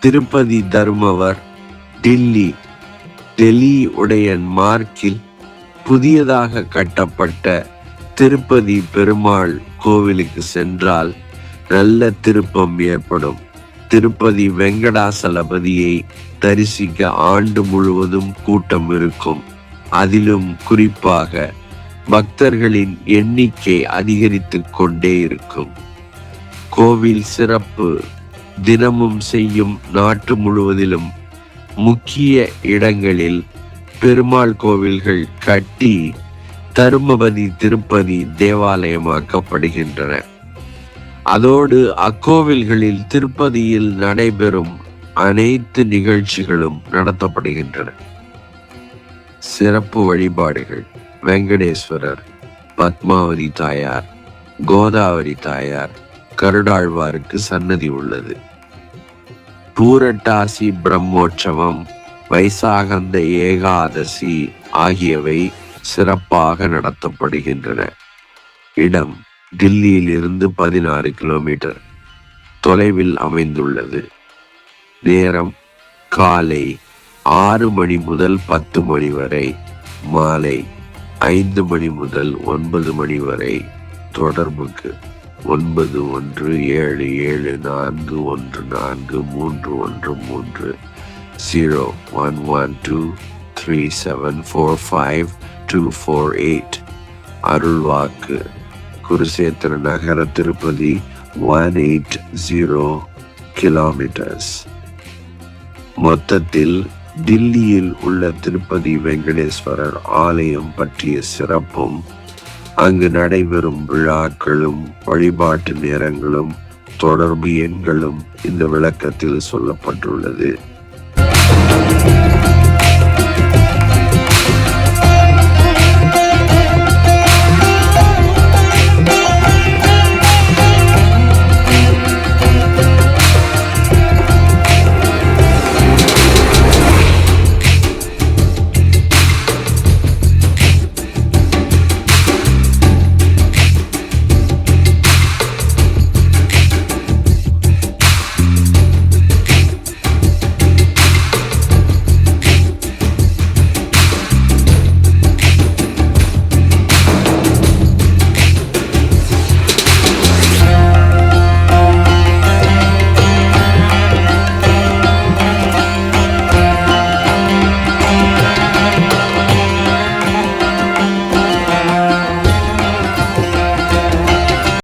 திருப்பதி தர்மவர் டில்லி. டெல்லி உடையன் மார்க்கில் புதியதாக கட்டப்பட்ட திருப்பதி பெருமாள் கோவிலுக்கு சென்றால் நல்ல திருப்பம் ஏற்படும். திருப்பதி வெங்கடாசலபதியை தரிசிக்க ஆண்டு முழுவதும் கூட்டம் இருக்கும். அதிலும் குறிப்பாக பக்தர்களின் எண்ணிக்கை அதிகரித்து கொண்டே இருக்கும். கோவில் சிறப்பு. தினமும் செய்யும் நாட்டு முழுவதிலும் முக்கிய இடங்களில் பெருமாள் கோவில்கள் கட்டி தருமபதி திருப்பதி தேவாலயமாக்கப்படுகின்றன. அதோடு அக்கோவில்களில் திருப்பதியில் நடைபெறும் அனைத்து நிகழ்ச்சிகளும் நடத்தப்படுகின்றன. சிறப்பு வழிபாடுகள். வெங்கடேஸ்வரர் பத்மாவதி தாயார் கோதாவரி தாயார் கருடாழ்வாருக்கு சன்னதி உள்ளது. பூரட்டாசி பிரம்மோற்சவம் வைசாகந்த ஏகாதசி ஆகியவை சிறப்பாக நடத்தப்படுகின்றன. இடம் டில்லியில் இருந்து பதினாறு கிலோமீட்டர். தொலைவில் அமைந்துள்ளது. நேரம் காலை ஆறு மணி முதல் பத்து மணி வரை மாலை ஐந்து மணி முதல் ஒன்பது மணி வரை தொடர்புக்கு. ஒன்பது ஒன்று ஏழு ஏழு நான்கு ஒன்று நான்கு மூன்று ஒன்று மூன்று zero one one two three seven four five two four eight அருள்வாக்கு. குருசேத்திர நகர Tirupati one eight zero kilometres மொத்தத்தில் டில்லியில் உள்ள திருப்பதி வெங்கடேஸ்வரர் ஆலயம் பற்றிய சிறப்பும் அங்கு நடைபெறும் விழாக்களும் வழிபாட்டு நேரங்களும் தொடர்பு எண்களும் இந்த விளக்கத்தில் சொல்லப்பட்டுள்ளது.